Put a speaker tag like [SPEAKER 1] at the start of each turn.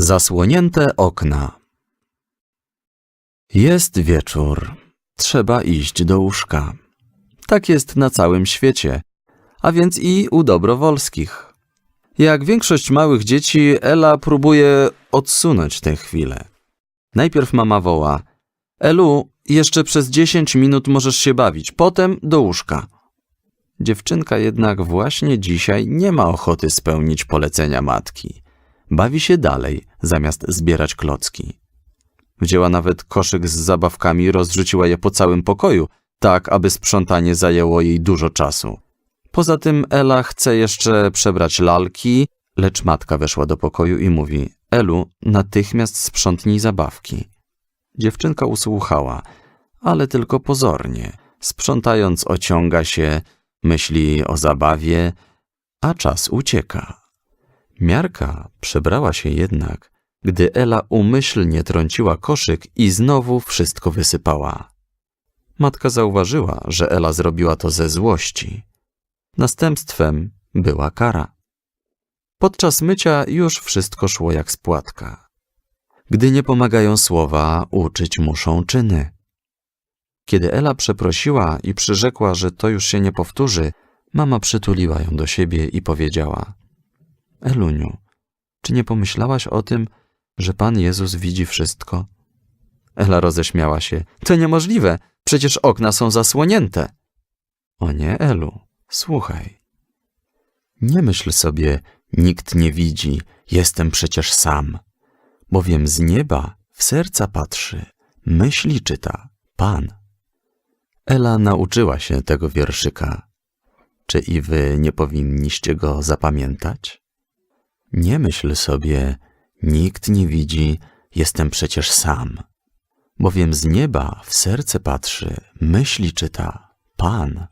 [SPEAKER 1] Zasłonięte okna. Jest wieczór. Trzeba iść do łóżka. Tak jest na całym świecie, a więc i u dobrowolskich. Jak większość małych dzieci, Ela próbuje odsunąć tę chwilę. Najpierw mama woła: Elu, jeszcze przez 10 minut możesz się bawić, potem do łóżka. Dziewczynka jednak właśnie dzisiaj nie ma ochoty spełnić polecenia matki. Bawi się dalej, zamiast zbierać klocki. Wzięła nawet koszyk z zabawkami i rozrzuciła je po całym pokoju, tak aby sprzątanie zajęło jej dużo czasu. Poza tym Ela chce jeszcze przebrać lalki, lecz matka weszła do pokoju i mówi: Elu, natychmiast sprzątnij zabawki. Dziewczynka usłuchała, ale tylko pozornie. Sprzątając ociąga się, myśli o zabawie, a czas ucieka. Miarka przebrała się jednak, gdy Ela umyślnie trąciła koszyk i znowu wszystko wysypała. Matka zauważyła, że Ela zrobiła to ze złości. Następstwem była kara. Podczas mycia już wszystko szło jak z płatka. Gdy nie pomagają słowa, uczyć muszą czyny. Kiedy Ela przeprosiła i przyrzekła, że to już się nie powtórzy, mama przytuliła ją do siebie i powiedziała: Eluniu, czy nie pomyślałaś o tym, że Pan Jezus widzi wszystko? Ela roześmiała się. To niemożliwe, przecież okna są zasłonięte. O nie, Elu, słuchaj. Nie myśl sobie, nikt nie widzi, jestem przecież sam. Bowiem z nieba w serca patrzy, myśli czyta Pan. Ela nauczyła się tego wierszyka. Czy i wy nie powinniście go zapamiętać? Nie myśl sobie, nikt nie widzi, jestem przecież sam. Bowiem z nieba w serce patrzy, myśli czyta Pan.